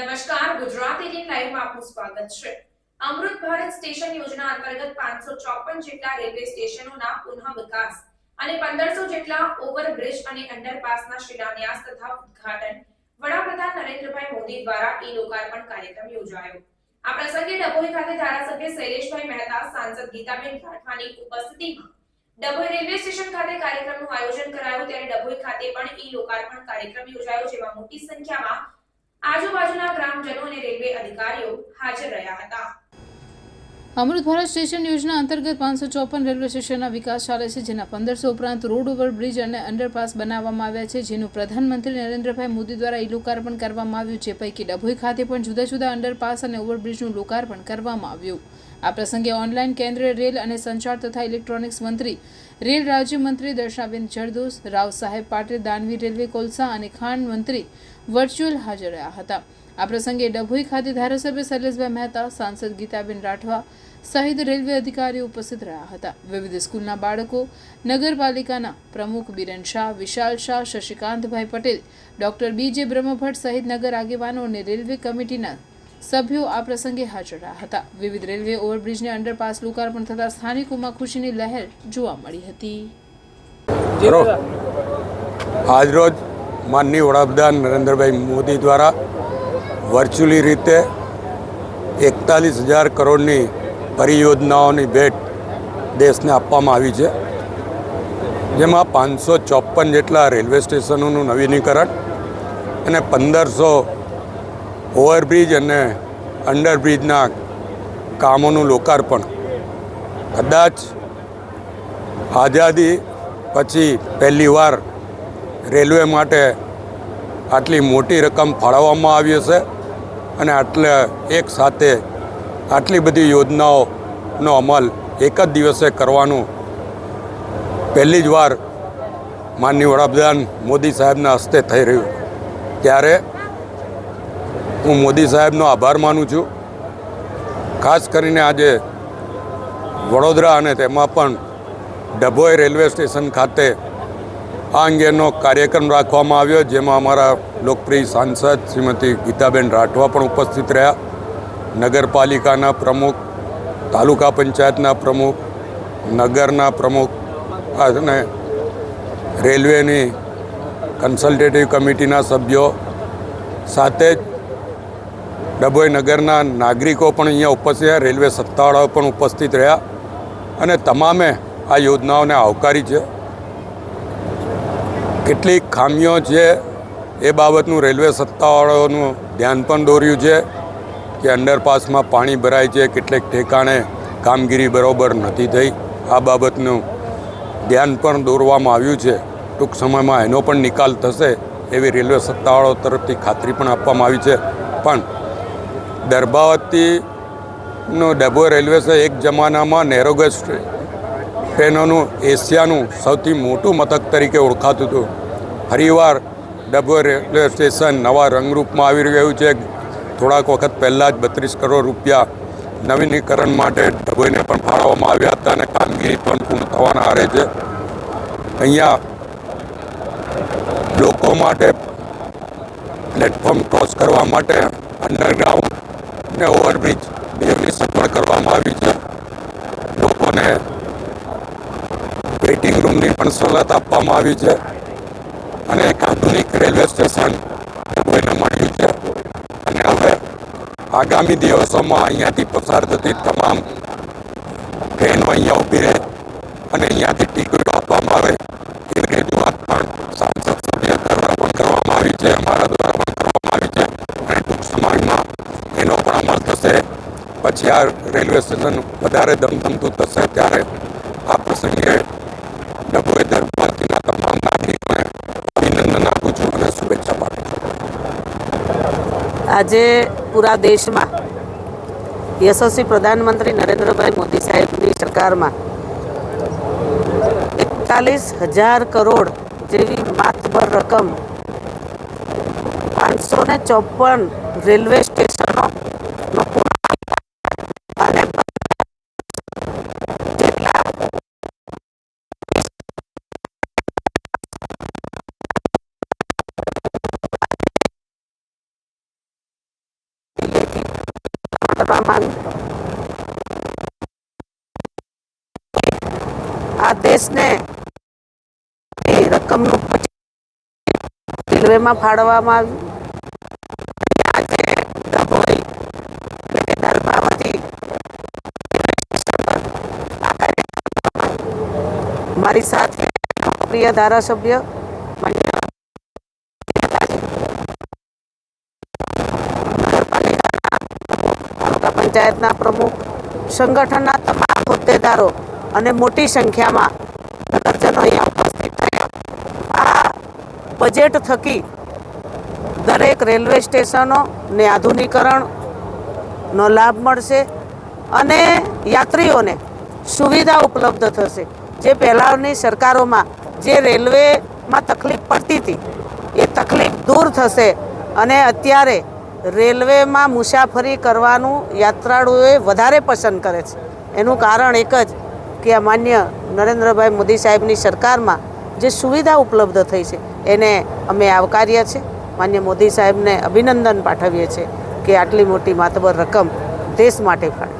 નમસ્કાર, ગુજરાત એટીન લાઈવમાં આપનું સ્વાગત છે. અમૃત ભારત સ્ટેશન યોજના અંતર્ગત પાંચસો ચોપન જેટલા રેલવે સ્ટેશનોના પુનઃ વિકાસ અને પંદરસો જેટલા ઓવરબ્રિજ અને અંડરપાસના શિલાન્યાસ તથા ઉદ્ઘાટન વડાપ્રધાન નરેન્દ્રભાઈ મોદી દ્વારા ઈ લોકાર્પણ કાર્યક્રમ યોજાયો. આ પ્રસંગે ડભોઈ ખાતે ધારાસભ્ય શૈલેષભાઈ મહેતા, સાંસદ ગીતાબેન રાઠવાની ઉપસ્થિતિમાં ડભોઈ રેલવે સ્ટેશન ખાતે કાર્યક્રમનું આયોજન કરાયું. ત્યારે ડભોઈ ખાતે પણ ઈ લોકાર્પણ કાર્યક્રમ યોજાયો, જેમાં મોટી સંખ્યામાં આજુબાજુના ગ્રામજનો અને રેલવે અધિકારીઓ હાજર રહ્યા હતા. અમૃત ભારત સ્ટેશન યોજના અંતર્ગત પાંચસો ચોપન રેલવે સ્ટેશનના વિકાસ ચાલે છે, જેના પંદરસો ઉપરાંત રોડ ઓવર બ્રિજ અને અંડરપાસ બનાવવામાં આવ્યા છે, જેનું પ્રધાનમંત્રી નરેન્દ્રભાઈ મોદી દ્વારા ઈ લોકાર્પણ કરવામાં આવ્યું જે પૈકી ડભોઈ ખાતે પણ જુદા જુદા અંડરપાસ અને ઓવરબ્રિજનું લોકાર્પણ કરવામાં આવ્યું. આ પ્રસંગે ઓનલાઈન કેન્દ્રીય રેલ અને સંચાર તથા ઇલેક્ટ્રોનિક્સ મંત્રી, રેલ રાજ્યમંત્રી દર્શાબેન જરદોસ રાવ સાહેબ પાટીલ, દાનવી રેલવે કોલસા અને ખાણ મંત્રી વર્ચ્યુઅલ હાજર રહ્યા હતા. આ પ્રસંગે ડભોઈ ખાતે ધારાસભ્ય શૈલેષભાઈ મહેતા, સાંસદ ગીતાબેન રાઠવા સહિત રેલવે અધિકારીઓ ઉપસ્થિત રહ્યા હતા. વિવિધ સ્કૂલના બાળકો, નગરપાલિકાના પ્રમુખ બિરન શાહ, વિશાલ શાહ, શશિકાંતભાઈ Patel, doctor B J Brahmbhatt સહિત નગર આગેવાનો અને રેલવે કમિટીના સભ્યો આ પ્રસંગે હાજર રહ્યા હતા. વિવિધ રેલવે ઓવરબ્રિજને અંડરપાસ લોકાર્પણ થતાં સ્થાનિકોમાં ખુશીની લહેર જોવા મળી હતી. આજરોજ માનનીય વડાપ્રધાન નરેન્દ્રભાઈ મોદી દ્વારા વર્ચ્યુઅલી રીતે એકતાલીસ હજાર કરોડની પરિયોજનાઓની ભેટ દેશને આપવામાં આવી છે. જેમાં પાંચસો ચોપન જેટલા રેલવે સ્ટેશનોનું નવીનીકરણ અને પંદરસો ઓવરબ્રિજ અને અંડરબ્રિજના કામોનું લોકાર્પણ. કદાચ આઝાદી પછી પહેલીવાર રેલવે માટે આટલી મોટી રકમ ફાળવવામાં આવી હશે. અને આટલે એક સાથે આટલી બધી યોજનાઓનો અમલ એક જ દિવસે કરવાનું પહેલી જ વાર માનનીય વડાપ્રધાન મોદી સાહેબના હસ્તે થઈ રહ્યું. ત્યારે હું મોદી સાહેબનો આભાર માનું છું. ખાસ કરીને આજે વડોદરા અને તેમાં પણ ડભોઈ રેલવે સ્ટેશન ખાતે આ અંગેનો કાર્યક્રમ રાખવામાં આવ્યો, જેમાં અમારા લોકપ્રિય સાંસદ શ્રીમતી ગીતાબેન રાઠવા પણ ઉપસ્થિત રહ્યા. નગરપાલિકાના પ્રમુખ, તાલુકા પંચાયતના પ્રમુખ, નગરના પ્રમુખ અને રેલવેની કન્સલ્ટેટિવ કમિટીના સભ્યો સાથે જ ડભોઈ નગરના નાગરિકો પણ અહીંયા ઉપસ્થિત રહ્યા, રેલવે સત્તાવાળાઓ પણ ઉપસ્થિત રહ્યા અને તમામે આ યોજનાઓને આવકારી છે. કેટલીક ખામીઓ છે એ બાબતનું રેલવે સત્તાવાળાઓનું ધ્યાન પણ દોર્યું છે કે અંડરપાસમાં પાણી ભરાય છે, કેટલેક ઠેકાણે કામગીરી બરોબર નથી થઈ. આ બાબતનું ધ્યાન પણ દોરવામાં આવ્યું છે. ટૂંક સમયમાં એનો પણ નિકાલ થશે એવી રેલવે સત્તાવાળાઓ તરફથી ખાતરી પણ આપવામાં આવી છે. પણ દરબાવતીનો ડભોઈ રેલવે છે એક જમાનામાં નેરોગેજ ટ્રેનોનું એશિયાનું સૌથી મોટું મથક તરીકે ઓળખાતું હતું. ફરીવાર ડભોઈ રેલવે સ્ટેશન નવા રંગરૂપમાં આવી રહ્યું છે. થોડાક વખત પહેલાં જ બત્રીસ કરોડ રૂપિયા નવીનીકરણ માટે ડભોઈને પણ ફાળવવામાં આવ્યા હતા અને કામગીરી પણ પૂર્ણ થવાના આરે છે. અહીંયા લોકો માટે પ્લેટફોર્મ ક્રોસ કરવા માટે અંડરગ્રાઉન્ડ ને ઓવરબ્રિજ બેની સગવડ કરવામાં આવી છે. લોકોને વેઇટિંગ રૂમની પણ સવલત આપવામાં આવી છે. અને એક આધુનિક રેલવે સ્ટેશન કોઈને મળ્યું છે. અને હવે આગામી દિવસોમાં અહીંયાથી પસાર થતી તમામ ટ્રેનો અહીંયા ઊભી રહે અને અહીંયાથી ટિકિટો આપવામાં આવે એવી રજૂઆત પણ સાંસદ સભ્ય દ્વારા પણ કરવામાં આવી છે, અમારા દ્વારા પણ કરવામાં આવી છે અને ટૂંક સમયમાં એનો પણ અમલ થશે. પછી આ રેલવે સ્ટેશન વધારે ધમધમતું થશે ત્યારે આ પ્રસંગે ડભોઈ દરબારતીના તમામ નાગરિકોને અભિનંદન આપું છું અને શુભેચ્છા પાઠવું છું આજે પૂરા દેશમાં યશસ્વી પ્રધાનમંત્રી નરેન્દ્રભાઈ મોદી સાહેબની સરકારમાં એકતાલીસ હજાર કરોડ જેવી માતબર રકમ પાંચસો ને ચોપન રેલવે સ્ટેશનો આ દેશને એ રકમનું રેલવેમાં ફાળવવામાં મારી સાથે પ્રિય ધારાસભ્ય પંચાયતના પ્રમુખ, સંગઠનના તમામ હોદ્દેદારો અને મોટી સંખ્યામાં નગરજનો અહીંયા ઉપસ્થિત થયા. આ બજેટ થકી દરેક રેલવે સ્ટેશનોને આધુનિકરણનો લાભ મળશે અને યાત્રીઓને સુવિધા ઉપલબ્ધ થશે. જે પહેલાંની સરકારોમાં જે રેલવેમાં તકલીફ પડતી હતી, એ તકલીફ દૂર થશે અને અત્યારે રેલવેમાં મુસાફરી કરવાનું યાત્રાળુઓએ વધારે પસંદ કરે છે. એનું કારણ એક જ કે માન્ય નરેન્દ્રભાઈ મોદી સાહેબની સરકારમાં જે સુવિધા ઉપલબ્ધ થઈ છે, એને અમે આવકાર્યા છે. માન્ય મોદી સાહેબને અભિનંદન પાઠવીએ છીએ કે આટલી મોટી માતબર રકમ દેશ માટે ફાળવી.